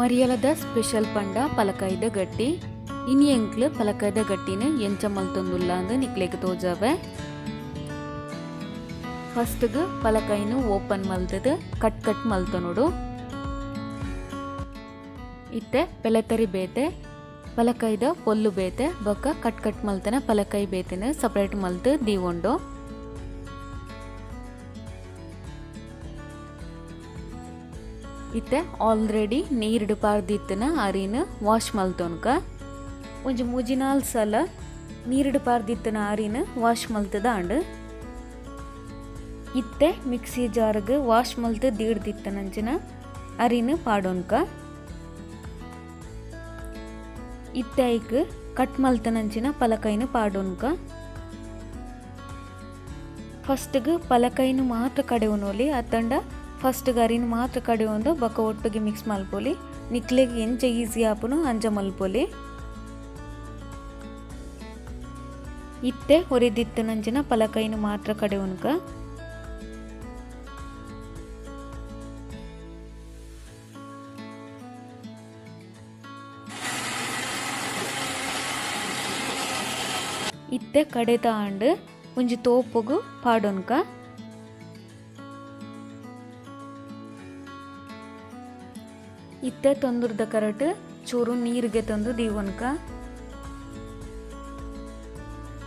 ಮರಿಯಲದ special ಪಂಡ ಪಲಕಾಯ್ದ ಗಟ್ಟಿ, ಇನಿ ಎಂಕ್ಲು ಗಟ್ಟಿನ ಎಂಚ ಮಲ್ತೊಂದುಲ್ಲ ಅಂದ್ ನಿಕ್ಲೆಗ್ ತೋಜಾವೆ. ಫಸ್ಟ್ಗ್ ಪಲಕಾಯಿನ ಓಪನ್ ಮಲ್ತದ, ಕಟ್ ಕಟ್ ಮಲ್ತೊನೋಡು ಇತ್ತೆ ಪೆಲತರಿ ಬೇತೆ ಪಲಕಾಯ್ದ ಪೊಲ್ಲು ಬೇತೆ ಬೊಕ್ಕ ಕಟ್ ಕಟ್ ಮಲ್ತನ ಪಲಕಾಯಿ ಬೇತೆನ ಸಪ್ರೇಟ್ ಮಲ್ತು ದೀವೊಂಡು. ಇತ್ತೆ. ಆಲ್ರೆಡಿ ನೀರಿಡು ಪಾರ್ದಿತ್ತನ ಅರಿನ ವಾಶ್ ಮಲ್ತೊನ್ಕ. ಒಂಜಿ ಮೂಜಿನಾಲ್ ಸಲ ನೀರಿಡು ಪಾರ್ದಿತ್ತನ ಅರಿನ ವಾಶ್ ಮಲ್ತದ ಅಂಡ್. ಇತ್ತೆ ಮಿಕ್ಸಿ ಜಾರ್ಗ್ ವಾಶ್ ಮಲ್ತು ದೀಡ್ದಿತ್ತನಂಚಿನ ಅರಿನ ಪಾಡೋನ್ಕ. ಇತ್ತೆ ಐಕ್ ಕಟ್ ಮಲ್ತನಂಚಿನ ಪಲಕೈನ ಪಾಡೋನ್ಕ. ಫಸ್ಟ್ಗೆ ಪಲಕೈನು ಮಾತ್ರ ಕಡೆವನೋಲಿ ಅತ್ತಂಡ ಫಸ್ಟ್ ಗರಿನ ಮಾತ್ರ ಕಡೆ ಒಂದು, ಬೊಕ್ಕ ಒಟ್ಟಿಗೆ ಮಿಕ್ಸ್ ಮಲ್ಪೊಲಿ. ನಿಕ್ಲೆಗ್ ಎಂಚ ಈಸಿ ಆಪುನು, ಅಂಜ ಮಲ್ಪೊಲಿ. ಇತ್ತೆ ಹೊರಿದಿತ್ತನಂಚಿನ ಪಲಕೈನು ಮಾತ್ರ ಕಡೆ ಉನ್ಕ. ಇತ್ತೆ ಕಡೆ ತಾಂಡ್ ಒಂಜಿ ತೋಪುಗು, ಪಾಡೊನ್ಕ. ಇತ್ತೆ ತಂದ್ರದ ಕರಟ್, ಚೂರು ನೀರಿಗೆ ತಂದು ದೀವನ್ಕ.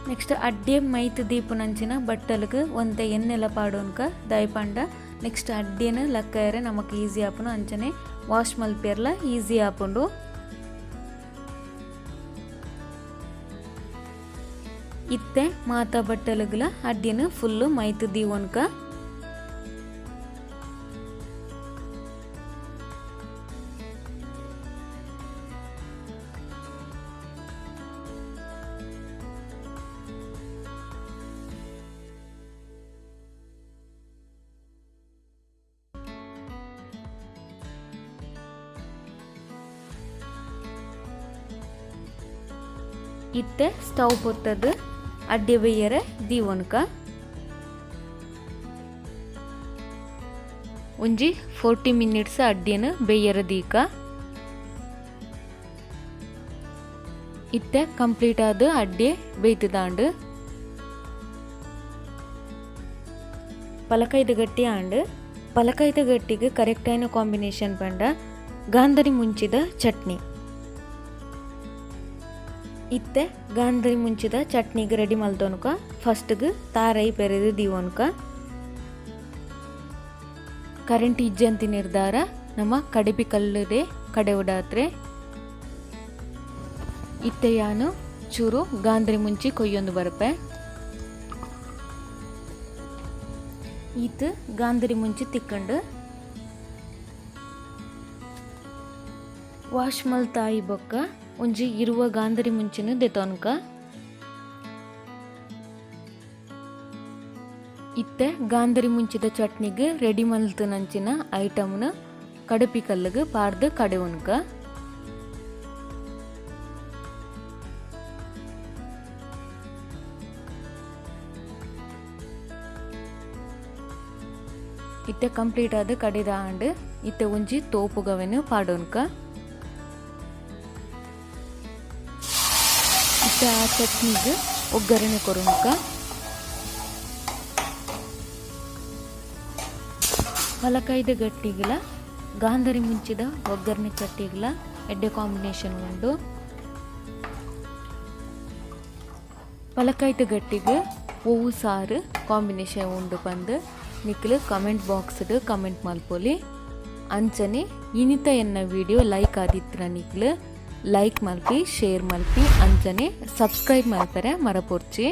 ನೆಕ್ಸ್ಟ್ ಅಡ್ಡೆ ಮೈತ್ ದೀಪುನಂಚಿನ ಬಟ್ಟಲ್ಗ್ ಒಂತೆ ಎಣ್ಣೆಲ ಪಾಡೋನ್ಕ ದಯಪಾಂಡ ನೆಕ್ಸ್ಟ್ ಅಡ್ಡೆನ ಲಕ್ಕರೆ ನಮಕ್ ಈಸಿ ಆಪುನು ಅಂಚನೆ ವಾಶ್ ಮಲ್ಪೇರ್ಲ ಈಸಿ ಆಪುಂಡು. ಇತ್ತೆ ಮಾತಾ ಬಟ್ಟಲುಗ್ಲ ಅಡ್ಡೆನ ಫುಲ್ಲು ಮೈತ್ ದೀವನ್ಕ. ಇತ್ತೆ ಸ್ಟವ್ ಪೊತ್ತದು ಅಡ್ಡೆ ಬೇಯರೆ ದೀವನ್ಕ. ಒಂಜಿ ಫೋರ್ಟಿ ಮಿನಿಟ್ಸ್ ಅಡ್ಡೆನ ಬೇಯರ ದೀಕ. ಇತ್ತೆ ಕಂಪ್ಲೀಟ್ ಆದ ಅಡ್ಡೆ ಬೇಯ್ತದಾಂಡ್. ಪಲಕೈದ ಗಟ್ಟಿ ಆಂಡ್ ಪಲಕೈದ ಗಟ್ಟಿಗೆ ಕರೆಕ್ಟ್ ಆಯ್ನ ಕಾಂಬಿನೇಷನ್ ಪಂಡ ಗಾಂಧರಿ ಮುಂಚಿದ ಚಟ್ನಿ. ಇತ್ತೆ ಗಾಂಧ್ರಿ ಮುಂಚಿದ ಚಟ್ನಿಗೆ ರೆಡಿ ಮಲ್ತೋನ್ಕ ಫಸ್ಟ್ಗೆ ತಾರೈ ಪೆರೆದು ದೀವನ್ಕ ಕರೆಂಟ್ ಇಜ್ಜಂತಿ ನಿರ್ಧಾರ. ನಮ್ಮ ಕಡಿಪಿ ಕಲ್ಲದೆ ಕಡೆ ಉಡಾತ್ರೆ ಇತ್ತೆ ಯಾನು, ಚೂರು ಗಾಂಧ್ರಿ ಮುಂಚಿ ಕೊಯ್ಯೊಂದು ಬರಪೆ. ಈತ ಗಾಂಧ್ರಿ ಮುಂಚಿ ತಿಕ್ಕಂಡು. ವಾಶ್ ಮಲ್ತಾಯಿ ಬೊಕ್ಕ. ಒಂಜಿ ಇರುವ ಗಾಂಧರಿ ಮುಂಚಿನ ದೆತೋನ್ಕ. ಇತ್ತೆ ಗಾಂಧರಿ ಮುಂಚಿದ ಚಟ್ನಿಗೆ ರೆಡಿ ಮಲ್ತನಂಚಿನ ಐಟಮ್ನ ಕಡಪಿ ಕಲ್ಲಿಗೆ ಪಾಡ್ದು ಕಡೆ ಉನ್ಕ ಇತ್ತೆ ಕಂಪ್ಲೀಟ್ ಆದ ಕಡೆದ ಆಂಡ್ ಇತ್ತೆ ಒಂಜಿ ತೋಪುಗವೆನು ಪಾಡೋನ್ಕ. ಇತ್ತೆ ಆ ಚಟ್ನಿಗೆ ಒಗ್ಗರಣೆ ಕೊರೋಣಕ್ಕ ಹೊಲಕಾಯ್ದ ಗಟ್ಟಿಗಳ ಗಾಂಧರಿ ಮುಂಚಿದ ಒಗ್ಗರಣೆ ಚಟ್ಟಿಗಳ ಎಡ್ಡೆ ಕಾಂಬಿನೇಷನ್ ಉಂಡು ಪಲಕಾಯ್ದ ಗಟ್ಟಿಗೆ ಹೂವು, ಸಾರು ಕಾಂಬಿನೇಷನ್ ಉಂಡು ಬಂದು ನಿಕ್ಲು ಕಮೆಂಟ್ ಬಾಕ್ಸ್ಡ್ ಕಮೆಂಟ್ ಮಲ್ಪೊಲಿ ಅಂಚನೆ, ಇನಿತ ಎನ್ನ ವಿಡಿಯೋ ಲೈಕ್ ಆದಿತ್ರ ನಿಕ್ಲು ಲೈಕ್ ಮಲ್ಪಿ ಶೇರ್ ಮಲ್ಪಿ ಅಂಚನೆ ಸಬ್ಸ್ಕ್ರೈಬ್ ಮಾಡ್ತಾರೆ ಮರಪೊರ್ಚಿ.